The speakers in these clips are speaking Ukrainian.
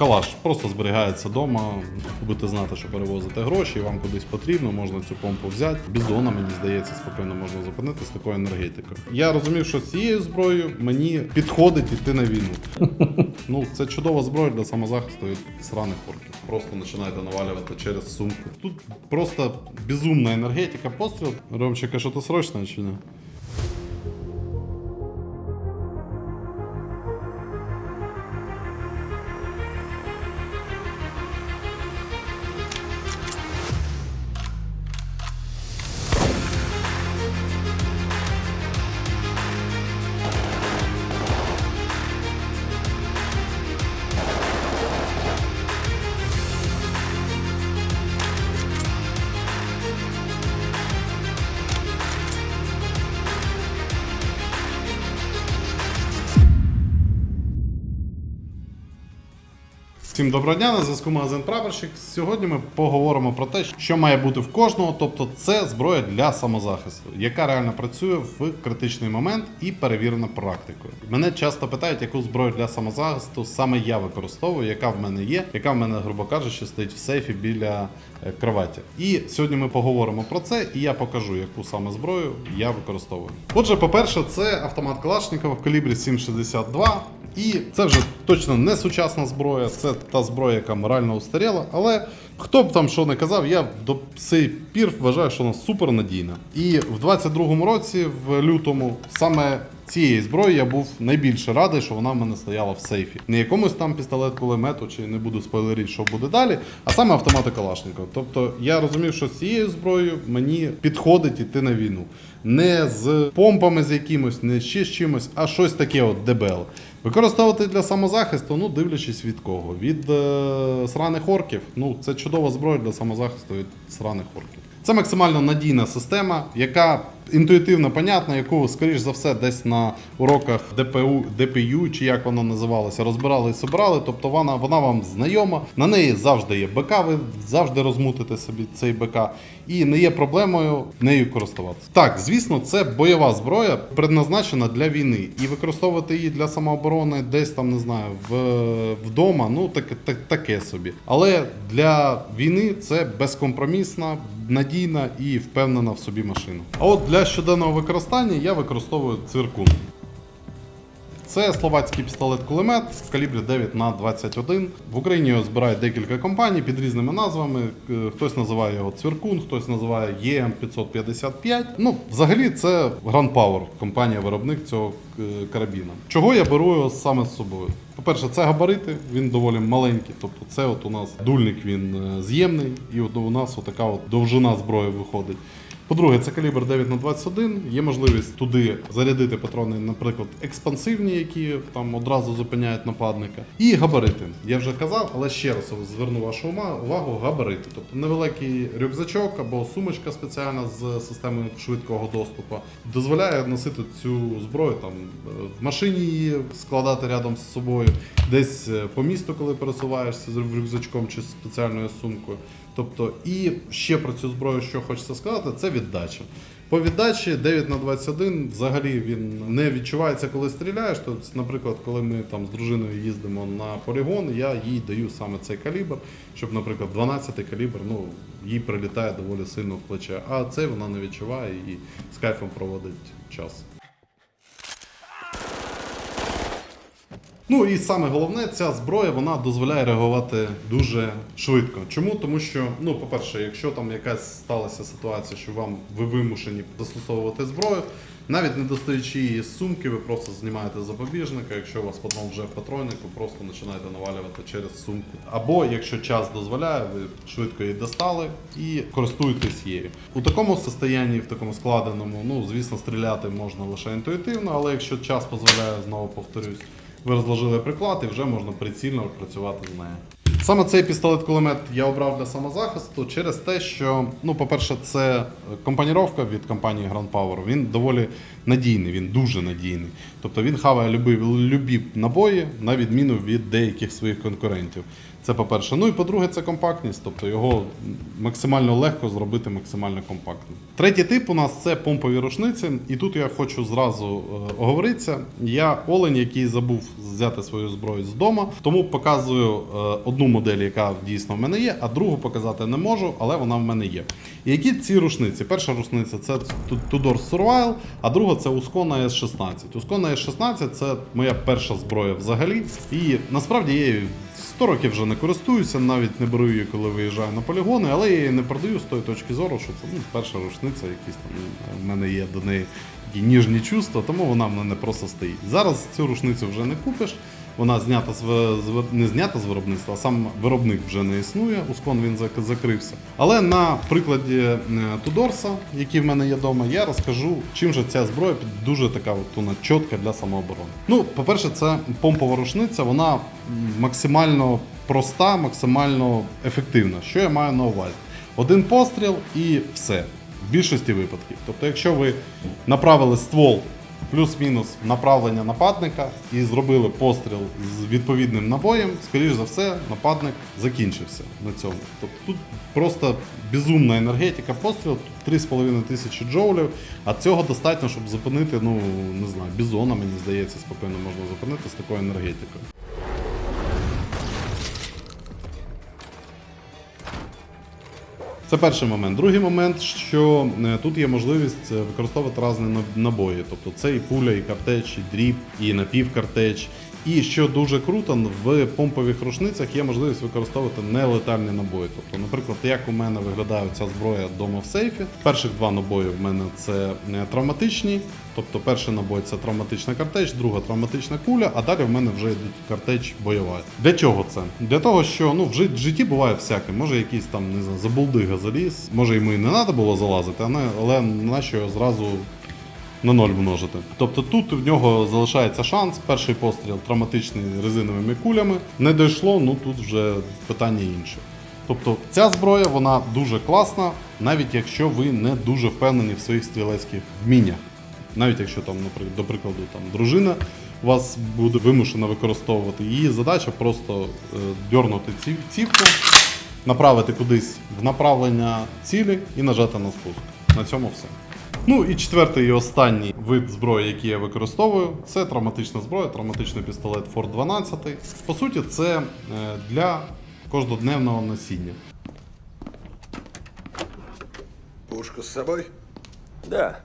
калаш просто зберігається вдома. Будете знати, що перевозите гроші, і вам кудись потрібно, можна цю помпу взяти. Бізона, мені здається, спокійно можна зупинити з такою енергетикою. Я розумів, що з цією зброєю мені підходить йти на війну. Ну, це чудова зброя для самозахисту від сраних орків. Просто починаєте навалювати через сумку. Тут просто безумна енергетика. Постріл. Ромчика, що то срочно чи ні? Всім доброго дня, на зв'язку магазин Прапорщик. Сьогодні ми поговоримо про те, що має бути в кожного, тобто це зброя для самозахисту, яка реально працює в критичний момент і перевірена практикою. Мене часто питають, яку зброю для самозахисту саме я використовую, яка в мене є, яка в мене, грубо кажучи, стоїть в сейфі біля е, кроваті. І сьогодні ми поговоримо про це, і я покажу, яку саме зброю я використовую. Отже, по-перше, це автомат Калашникова в калібрі 7,62. І це вже точно не сучасна зброя, це та зброя, яка морально устаріла. Але хто б там що не казав, я до цей пір вважаю, що вона супер надійна. І в 22-му році, в лютому, саме цієї зброї я був найбільше радий, що вона в мене стояла в сейфі. Не якомусь там пістолет кулемету, чи не буду спойлерити, що буде далі, а саме автомати Калашникова. Тобто я розумів, що з цією зброєю мені підходить іти на війну. Не з помпами з якимось, не ще з чимось, а щось таке от дебеле. Використовувати для самозахисту, ну дивлячись від кого. Від е, сраних орків. Ну, це чудова зброя для самозахисту від сраних орків. Це максимально надійна система, яка інтуїтивно понятна, яку, скоріш за все, десь на уроках ДПУ, ДПЮ, чи як воно називалося, розбирали і собирали. Тобто вона, вона вам знайома. На неї завжди є БК, ви завжди розмутите собі цей БК, і не є проблемою нею користуватися. Так, звісно, це бойова зброя, предназначена для війни. І використовувати її для самооборони десь там, не знаю, в, вдома, ну таке, так, таке собі. Але для війни це безкомпромісна, надійна і впевнена в собі машина. А от для щоденного використання я використовую цвіркун. Це словацький пістолет-кулемет в калібрі 9 на 21. В Україні його збирають декілька компаній під різними назвами. Е, Хтось називає його Цвіркун, хтось називає EM555. Ну, взагалі, це Grand Power, компанія-виробник цього е, карабіна. Чого я беру його саме з собою? По-перше, це габарити, він доволі маленький. Тобто, це от у нас дульник він е, з'ємний, і от у нас отака от довжина зброї виходить. По-друге, це калібр 9 на 21 Є можливість туди зарядити патрони, наприклад, експансивні, які там одразу зупиняють нападника. І габарити. Я вже казав, але ще раз зверну вашу увагу: габарити. Тобто невеликий рюкзачок або сумочка спеціальна з системою швидкого доступу дозволяє носити цю зброю там е, в машині її складати рядом з собою, десь е, по місту, коли пересуваєшся з рюкзачком чи спеціальною сумкою. Тобто, і ще про цю зброю, що хочеться сказати, це віддача. По віддачі 9 на 21 взагалі він не відчувається, коли стріляєш. Тобто, наприклад, коли ми там з дружиною їздимо на полігон, я їй даю саме цей калібр, щоб, наприклад, 12 калібр, ну їй прилітає доволі сильно в плече. А цей вона не відчуває і з кайфом проводить час. Ну і саме головне, ця зброя вона дозволяє реагувати дуже швидко. Чому? Тому що, ну, по-перше, якщо там якась сталася ситуація, що вам ви вимушені застосовувати зброю, навіть не достаючи її з сумки, ви просто знімаєте запобіжника. Якщо у вас патрон вже в патроннику, просто починаєте навалювати через сумку. Або якщо час дозволяє, ви швидко її достали і користуєтесь її. У такому состоянні, в такому складеному, ну звісно, стріляти можна лише інтуїтивно, але якщо час дозволяє, знову повторюсь. Ви розложили приклад і вже можна прицільно працювати з нею. Саме цей пістолет-кулемет я обрав для самозахисту через те, що, ну, по-перше, це компаніровка від компанії Grand Power. Він доволі надійний, він дуже надійний. Тобто він хаває любі, любі набої, на відміну від деяких своїх конкурентів. Це по-перше. Ну і по-друге, це компактність, тобто його максимально легко зробити максимально компактним. Третій тип у нас це помпові рушниці, і тут я хочу зразу е, оговоритися. Я олень, який забув взяти свою зброю з дому, тому показую е, одну модель, яка дійсно в мене є, а другу показати не можу, але вона в мене є. І які ці рушниці? Перша рушниця це Tudor Survival, а друга це Uscona S16. Uscona S16 це моя перша зброя взагалі. І насправді я її 100 років вже не користуюся, навіть не беру її, коли виїжджаю на полігони, але я її не продаю з тої точки зору, що це ну, перша рушниця, якісь там в мене є до неї ніжні чувства, тому вона в мене просто стоїть. Зараз цю рушницю вже не купиш. Вона знята з, не знята з виробництва, а сам виробник вже не існує. Ускон він закрився. Але на прикладі е, Тудорса, який в мене є вдома, я розкажу, чим же ця зброя дуже така от вона чітка для самооборони. Ну, по-перше, це помпова рушниця, вона максимально проста, максимально ефективна. Що я маю на увазі? Один постріл і все. В більшості випадків. Тобто, якщо ви направили ствол плюс-мінус направлення нападника і зробили постріл з відповідним набоєм, скоріш за все, нападник закінчився на цьому. Тобто тут просто безумна енергетика пострілу, 3,5 тисячі джоулів, а цього достатньо, щоб зупинити, ну не знаю, бізона, мені здається, спокійно можна зупинити з такою енергетикою. Це перший момент. Другий момент, що е, тут є можливість е, використовувати різні набої. Тобто це і пуля, і картеч, і дріб, і напівкартеч. І що дуже круто, в помпових рушницях є можливість використовувати нелетальні набої. Тобто, наприклад, як у мене виглядає ця зброя вдома в сейфі. Перших два набої в мене це е, травматичні. Тобто перший набой це травматична картеч, друга травматична куля, а далі в мене вже йдуть картеч бойова. Для чого це? Для того, що ну в житті буває всяке. Може якийсь там не знаю, забулдига заліз. Може йому і не треба було залазити, але нащо його зразу на ноль множити. Тобто тут в нього залишається шанс. Перший постріл травматичний резиновими кулями. Не дійшло, ну тут вже питання інше. Тобто ця зброя вона дуже класна, навіть якщо ви не дуже впевнені в своїх стрілецьких вміннях. Навіть якщо там, наприклад, до прикладу, там дружина вас буде вимушена використовувати, її задача просто е, дьорнути ці, цівку, направити кудись в направлення цілі і нажати на спуск. На цьому все. Ну і четвертий і останній вид зброї, який я використовую, це травматична зброя, травматичний пістолет Ford 12. По суті, це е, для кожнодневного носіння. Пушку с собой? Да.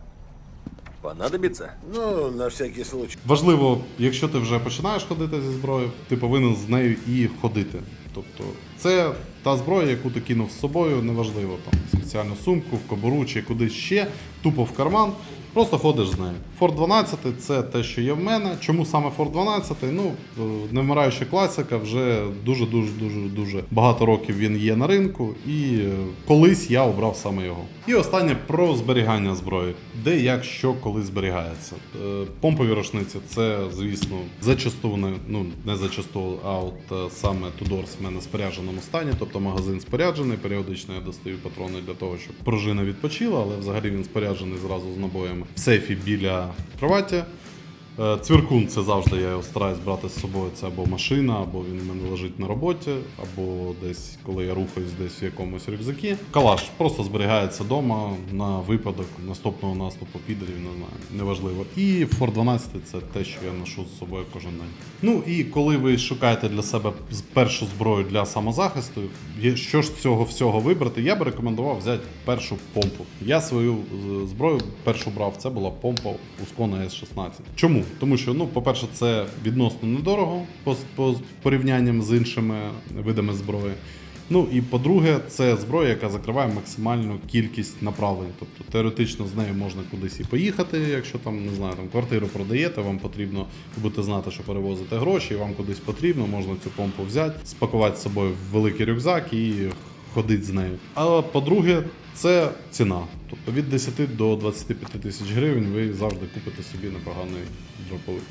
Понадобится? Ну, на всякий случай. Важливо, якщо ти вже починаєш ходити зі зброєю, ти повинен з нею і ходити. Тобто, це та зброя, яку ти кинув з собою, неважливо там спеціальну сумку, в кобуру чи кудись ще, тупо в карман. Просто ходиш з нею. Ford 12 це те, що є в мене. Чому саме Ford 12? Ну, е, невмираюча класика, вже дуже дуже дуже багато років він є на ринку, і е, колись я обрав саме його. І останнє про зберігання зброї, де як що коли зберігається. Е, Помпові рушниці це, звісно, зачасту не ну не зачасту, а от саме Tudors в мене в спорядженому стані, тобто магазин споряджений. Періодично я достаю патрони для того, щоб пружина відпочила, але взагалі він споряджений зразу з набоями. В сейфі біля кроваті. Е, Цвіркун це завжди я його стараюсь брати з собою. Це або машина, або він у мене лежить на роботі, або десь, коли я рухаюсь десь в якомусь рюкзакі. Калаш просто зберігається вдома на випадок наступного наступу підерів, не знаю, неважливо. І Ford 12 це те, що я ношу з собою кожен день. Ну і коли ви шукаєте для себе першу зброю для самозахисту, що ж цього всього вибрати, я би рекомендував взяти першу помпу. Я свою е, зброю першу брав, це була помпа Uscona S16. Чому? Тому що, ну, по-перше, це відносно недорого по, по порівнянням з іншими видами зброї. Ну і по-друге, це зброя, яка закриває максимальну кількість направлень. Тобто теоретично з нею можна кудись і поїхати, якщо там не знаю, там квартиру продаєте, вам потрібно будете знати, що перевозите гроші, вам кудись потрібно, можна цю помпу взяти, спакувати з собою в великий рюкзак і ходити з нею. А по-друге, це ціна. Тобто від 10 до 25 тисяч гривень ви завжди купите собі непоганий дроповик.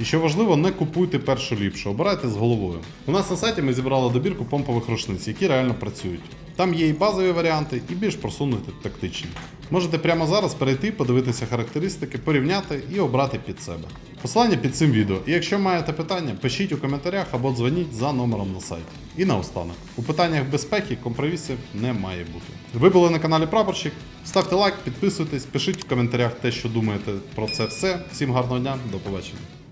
І що важливо, не купуйте першу ліпшу, обирайте з головою. У нас на сайті ми зібрали добірку помпових рушниць, які реально працюють. Там є і базові варіанти, і більш просунуті тактичні. Можете прямо зараз перейти, подивитися характеристики, порівняти і обрати під себе. Посилання під цим відео. І якщо маєте питання, пишіть у коментарях або дзвоніть за номером на сайті. І наостанок, у питаннях безпеки компромісів не має бути. Ви були на каналі Прапорщик. Ставте лайк, підписуйтесь, пишіть в коментарях те, що думаєте про це все. Всім гарного дня, до побачення.